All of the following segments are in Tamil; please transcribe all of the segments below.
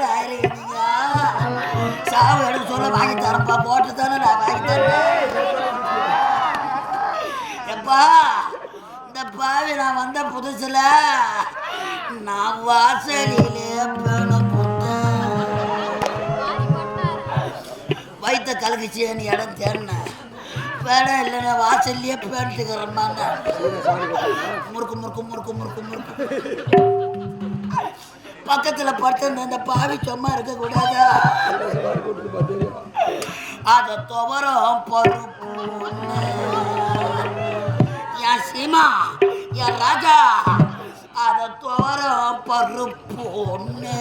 பங்காளி ஆயிருக்கீங்க சாவு எடுத்து சொல்ல வாங்கி தரப்பா போட்டு தானே நான் வாங்கி தரேன். எப்பா இந்த பாவி நான் வந்த புதுசுல நான் வாசலிலே பேண போட்டேன். வயிற்ற கலக்குச்சேன்னு இடம் தேடினேன் வேடம் இல்லைன்னா வாசல்லையே பேண்ட்டுக்கிறம்மாங்க முறுக்கு முறுக்கு முறுக்கு முறுக்கு முறுக்கு. பக்கத்துல படுத்திருந்த அந்த பாவி சும்மா இருக்க கூடாதா? அத துவரம் பருப்பு. என் சீமா என் ராஜா அத துவரம் பருப்பு ஒண்ணு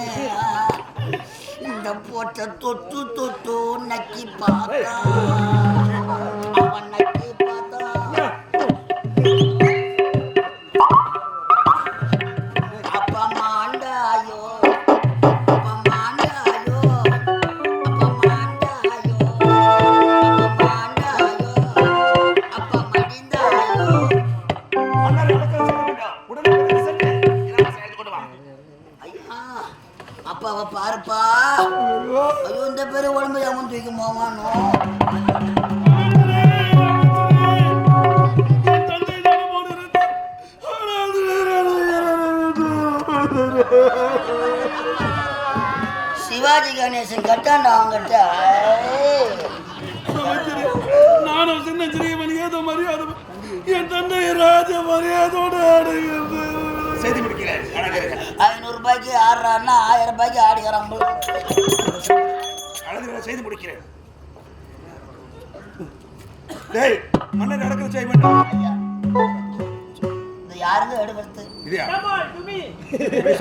இந்த போட்ட தொட்டு தொட்டு நக்கி பார்த்தா அவன் நக்கி இந்த பேரு உடம்பு அவன் தூக்கி போவானோ? சிவாஜி கணேசன் கட்டாண்டா அவங்கிட்ட நானும் சின்ன சிறியவன் ஏதோ மரியாதை என் தந்தை ராஜ மரியாதையோடு ஆடுகிறது. செய்தி முடிக்கிறேன். ஐநூறு ரூபாய்க்கு ஆடுறான்னா ஆயிரம் ரூபாய்க்கு ஆடிக்கிறான் அழகு செய்தி முடிக்கிறேன். டேய் மன்னர் நடக்கிற செய்ய இந்த யாருங்க எடுக்கிறது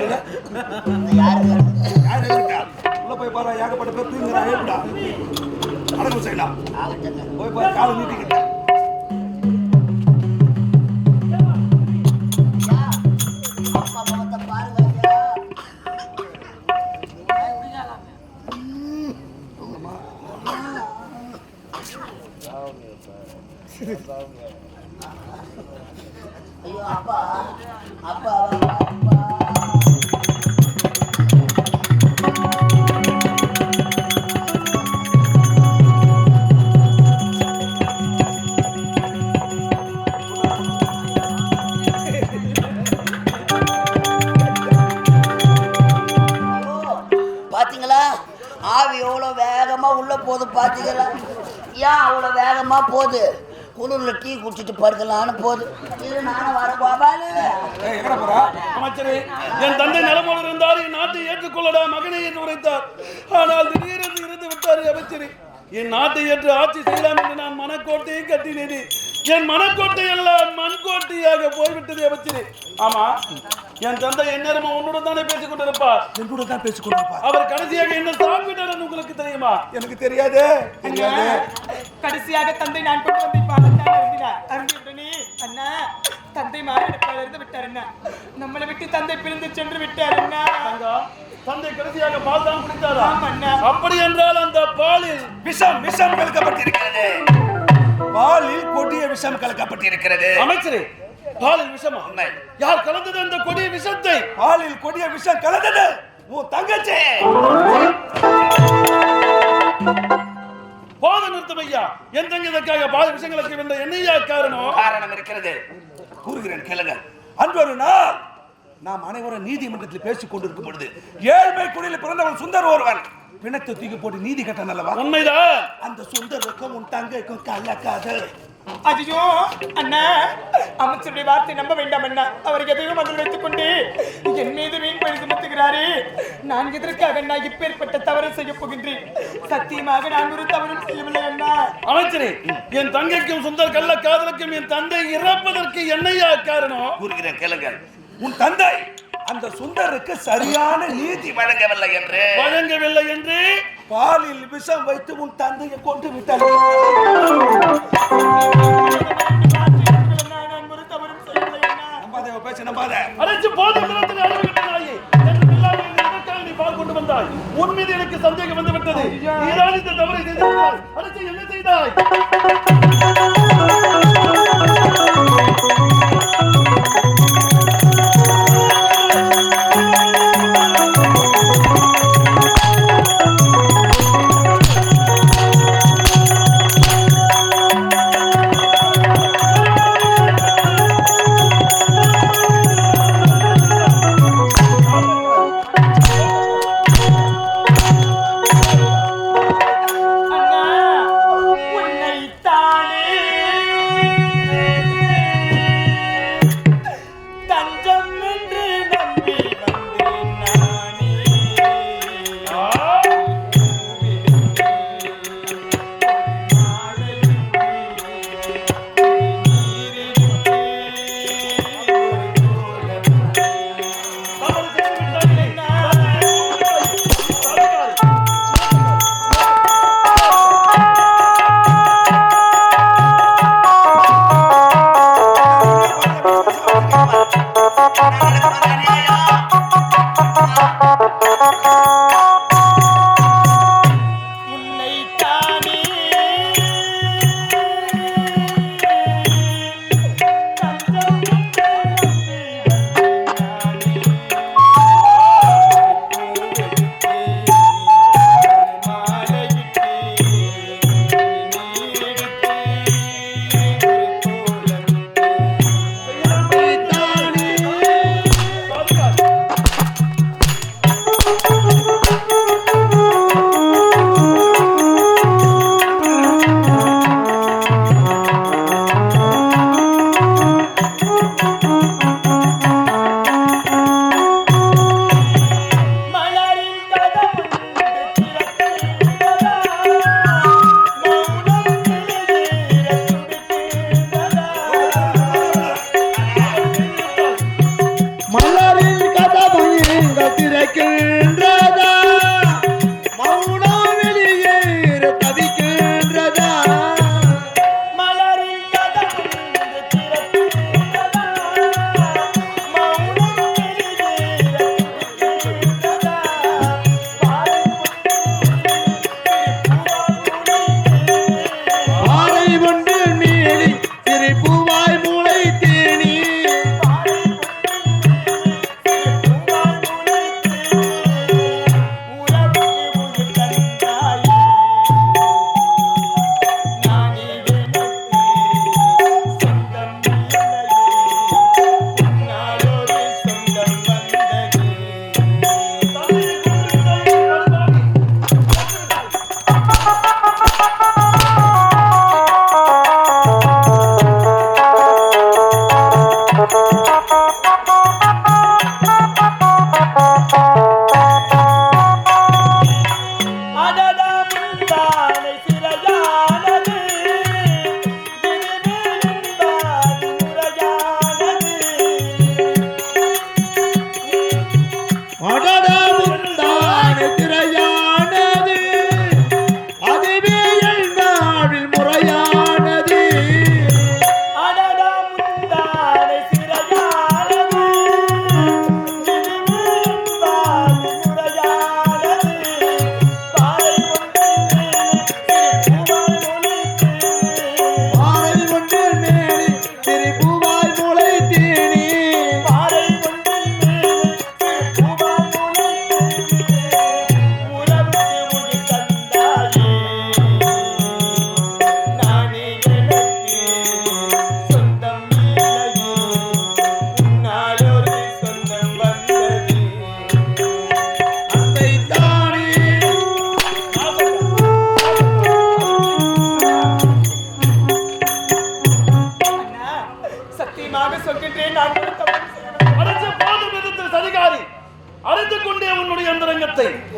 சொல்ல? யார் உள்ள போய் பாரு ஏகப்பட்ட பேர் தூங்குறா ஏப்படா அடக்கம் செய்யலாம். போய் பாரு காலை நீட்டிக்கிட்ட. அப்பா அப்பா அப்பா ஐயோ, ஆவி எவ்வளோ வேகமாக உள்ளே போகுது பாத்தீங்களா? ஏன் அவ்வளோ வேகமாக போகுது? குளிர்ல டீ குடிச்சிட்டு படுக்கலான்னு போகுது. இது நானும் வர அமைச்சரே என் தந்தை நலமோடு இருந்தார் என் நாட்டை ஏற்றுக்கொள்ளடா மகனை என்று உரைத்தார். ஆனால் திடீரென்று இருந்து விட்டார் அமைச்சரே. என் நாட்டை ஏற்று ஆட்சி செய்யலாம் என்று நான் மனக்கோட்டையை கட்டினேனே. என் மனக்கோட்டை எல்லாம் மண்கோட்டையாக போய்விட்டது அமைச்சரே. ஆமா என் தந்தை எந்நேரமும் உன்னுடன் தானே பேசிக் கொண்டிருப்பார்? என்னோட தான் பேசிக் கொண்டிருப்பார். அவர் கடைசியாக என்ன சாப்பிட்டார் உங்களுக்கு தெரியுமா? எனக்கு தெரியாது தெரியாது. கடைசியாக தந்தை நான் கொண்டு வந்து பாதத்தான் அருந்தினார். அருந்தியுடனே அண்ணா தந்தை மாறிடப்பால் இருந்து விட்டார் அண்ணா. நம்மளை விட்டு தந்தை பிரிந்து சென்று விட்டார் அண்ணா. தங்கா, தந்தை கடைசியாக பால் தான் குடித்தாரா? ஆமா அண்ணா. அப்படி என்றால் அந்த பாலில் விஷம் விஷம் கலக்கப்பட்டிருக்கிறது. பாலில் கொடிய விஷம் கலக்கப்பட்டிருக்கிறது. அமைச்சரே பாலில் விஷமா? யார் கலந்தது அந்த கொடிய விஷத்தை? பாலில் கொடிய விஷம் கலந்தது. உன் தங்கச்சி. போத நிறுத்தம் ஐயா. தங்க இதற்காக பால் விஷங்களுக்கு வந்த என்னையா காரணம்? காரணம் இருக்கிறது. கூறுகிறேன் கேளுங்க அன்று ஒரு நாள் நாம் அனைவரும் நீதிமன்றத்தில் பேசிக் கொண்டிருக்கும் பொழுது ஏழ்மை குடியில் பிறந்தவன் சுந்தர் ஒருவன் பிணத்தை தூக்கி போட்டு நீதி கட்ட நல்லவா உண்மைதான். அந்த சுந்தருக்கும் உன் தங்கைக்கும் கள்ளக்காதல். ஐயோ அண்ணா. அமைச்சருடைய வார்த்தை நம்ப வேண்டாம் அண்ணா. அவர் எதையும் அதில் வைத்துக் கொண்டு என் மீது வீண் பழி சுமத்துகிறாரே நான் எதற்காக அண்ணா இப்பேற்பட்ட தவறு செய்ய போகின்றேன்? சத்தியமாக நான் ஒரு தவறும் செய்யவில்லை அண்ணா. அமைச்சரே என் தங்கைக்கும் சுந்தர் கள்ள காதலுக்கும் என் தந்தை இறப்பதற்கு என்னையா காரணம்? கூறுகிறேன் கேளுங்கள். உன் தந்தை அந்த சுந்தருக்கு சரியான நீதி வழங்கவில்லை என்று வழங்கவில்லை என்று பாலில் விஷம் வைத்து உன் தந்தையை கொண்டு விட்டார் அண்ணா, நான் ஒரு தவறும் செய்யவில்லை அண்ணா நம்பாத தஞ்சம் என்று